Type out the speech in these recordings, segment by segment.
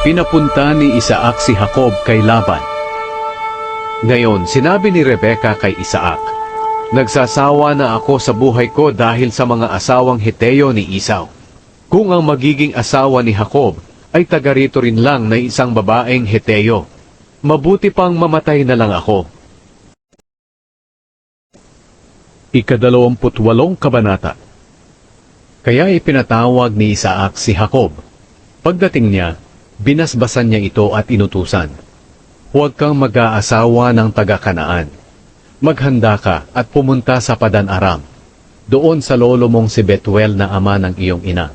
Pinapunta ni Isaac si Jacob kay Laban. Ngayon, sinabi ni Rebeka kay Isaac, Nagsasawa na ako sa buhay ko dahil sa mga asawang Heteo ni Isaw. Kung ang magiging asawa ni Jacob ay taga rito rin lang na isang babaeng Heteo, mabuti pang mamatay na lang ako. Ikadalawamputwalong kabanata Kaya ipinatawag ni Isaac si Jacob. Pagdating niya, binasbasan niya ito at inutusan. Huwag kang mag-aasawa ng taga-kanaan. Maghanda ka at pumunta sa Padan Aram. Doon sa lolo mong si Betuel na ama ng iyong ina.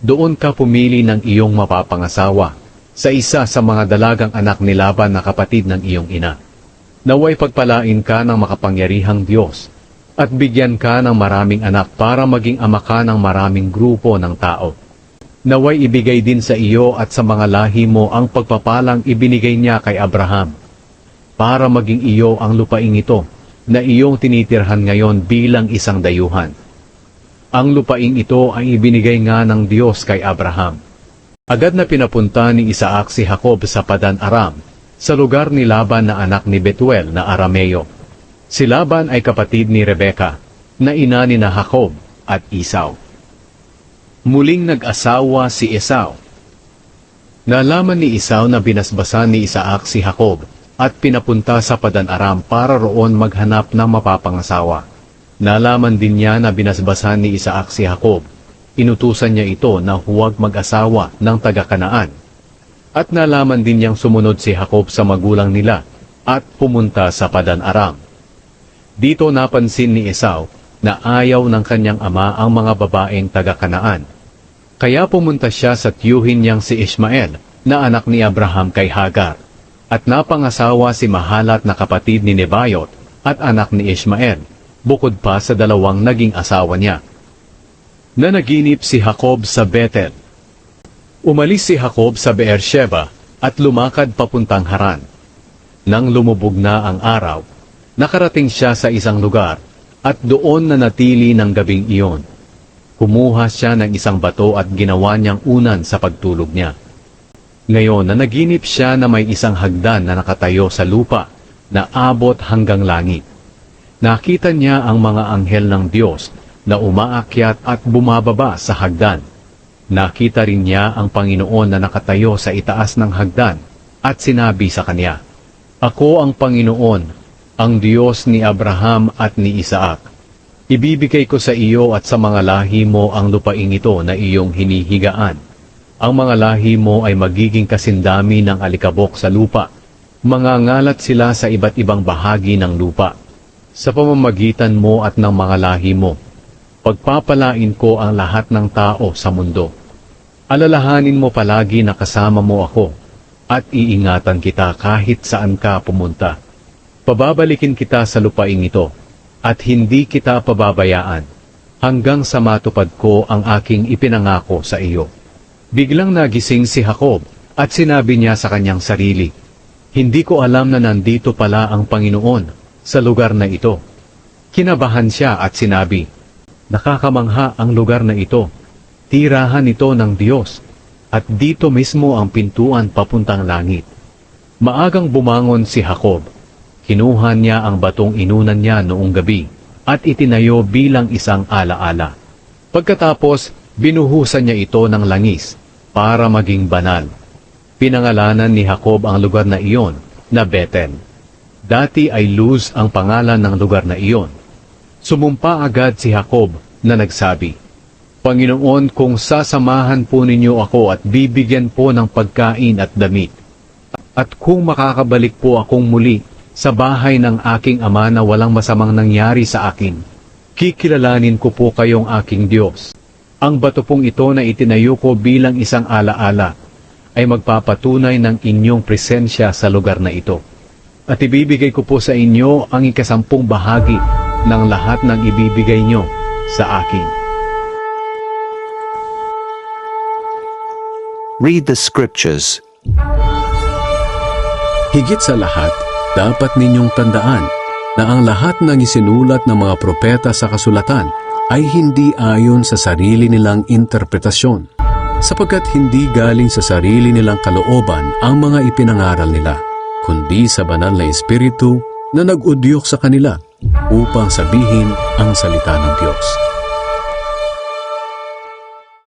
Doon ka pumili ng iyong mapapangasawa sa isa sa mga dalagang anak ni Laban na kapatid ng iyong ina. Naway pagpalain ka ng makapangyarihang Diyos at bigyan ka ng maraming anak para maging ama ka ng maraming grupo ng tao. Naway ibigay din sa iyo at sa mga lahi mo ang pagpapalang ibinigay niya kay Abraham para maging iyo ang lupaing ito na iyong tinitirhan ngayon bilang isang dayuhan. Ang lupaing ito ay ibinigay nga ng Diyos kay Abraham. Agad na pinapunta ni Isaac si Jacob sa Padan Aram, sa lugar ni Laban na anak ni Betuel na Arameo. Si Laban ay kapatid ni Rebeka, na ina ni na Jacob at Isaw. Muling nag-asawa si Esau. Nalaman ni Isaw na binasbasan ni Isaac si Jacob at pinapunta sa Padan Aram para roon maghanap ng mapapangasawa. Nalaman din niya na binasbasan ni Isaac si Jacob. Inutusan niya ito na huwag mag-asawa ng taga-kanaan. At nalaman din niyang sumunod si Jacob sa magulang nila at pumunta sa Padan Aram. Dito napansin ni Esau na ayaw ng kanyang ama ang mga babaeng taga-kanaan. Kaya pumunta siya sa tiyuhin niyang si Ishmael na anak ni Abraham kay Hagar at napangasawa si Mahalat na kapatid ni Nebayot at anak ni Ishmael, bukod pa sa dalawang naging asawa niya. Nanaginip si Jacob sa Bethel. Umalis si Jacob sa Beersheba at lumakad papuntang Haran. Nang lumubog na ang araw, nakarating siya sa isang lugar at doon na natili ng gabing iyon. Kumuha siya ng isang bato at ginawa niyang unan sa pagtulog niya. Ngayon na naginip siya na may isang hagdan na nakatayo sa lupa na abot hanggang langit. Nakita niya ang mga anghel ng Diyos na umaakyat at bumababa sa hagdan. Nakita rin niya ang Panginoon na nakatayo sa itaas ng hagdan at sinabi sa kanya, Ako ang Panginoon, ang Diyos ni Abraham at ni Isaac. Ibibigay ko sa iyo at sa mga lahi mo ang lupaing ito na iyong hinihigaan. Ang mga lahi mo ay magiging kasindami ng alikabok sa lupa. Mangangalat sila sa iba't ibang bahagi ng lupa. Sa pamamagitan mo at ng mga lahi mo, pagpapalain ko ang lahat ng tao sa mundo. Alalahanin mo palagi na kasama mo ako at iingatan kita kahit saan ka pumunta. Pababalikin kita sa lupaing ito at hindi kita pababayaan hanggang sa matupad ko ang aking ipinangako sa iyo. Biglang nagising si Jacob at sinabi niya sa kanyang sarili, Hindi ko alam na nandito pala ang Panginoon sa lugar na ito. Kinabahan siya at sinabi, Nakakamangha ang lugar na ito. Tirahan ito ng Diyos at dito mismo ang pintuan papuntang langit. Maagang bumangon si Jacob Kinuha niya ang batong inunan niya noong gabi at itinayo bilang isang alaala. Pagkatapos, binuhusan niya ito ng langis para maging banal. Pinangalanan ni Jacob ang lugar na iyon na Beten. Dati ay Luz ang pangalan ng lugar na iyon. Sumumpa agad si Jacob na nagsabi, Panginoon, kung sasamahan po ninyo ako at bibigyan po ng pagkain at damit, at kung makakabalik po akong muli sa bahay ng aking ama na walang masamang nangyari sa akin. Kikilalanin ko po kayong aking Diyos. Ang bato pong ito na itinayo ko bilang isang alaala ay magpapatunay ng inyong presensya sa lugar na ito. At ibibigay ko po sa inyo ang ikasampung bahagi ng lahat ng ibibigay nyo sa akin. Read the scriptures. Higit sa lahat, dapat ninyong tandaan na ang lahat ng isinulat ng mga propeta sa kasulatan ay hindi ayon sa sarili nilang interpretasyon. sapagkat hindi galing sa sarili nilang kalooban ang mga ipinangaral nila, kundi sa banal na Espiritu na nag-udyok sa kanila upang sabihin ang salita ng Diyos.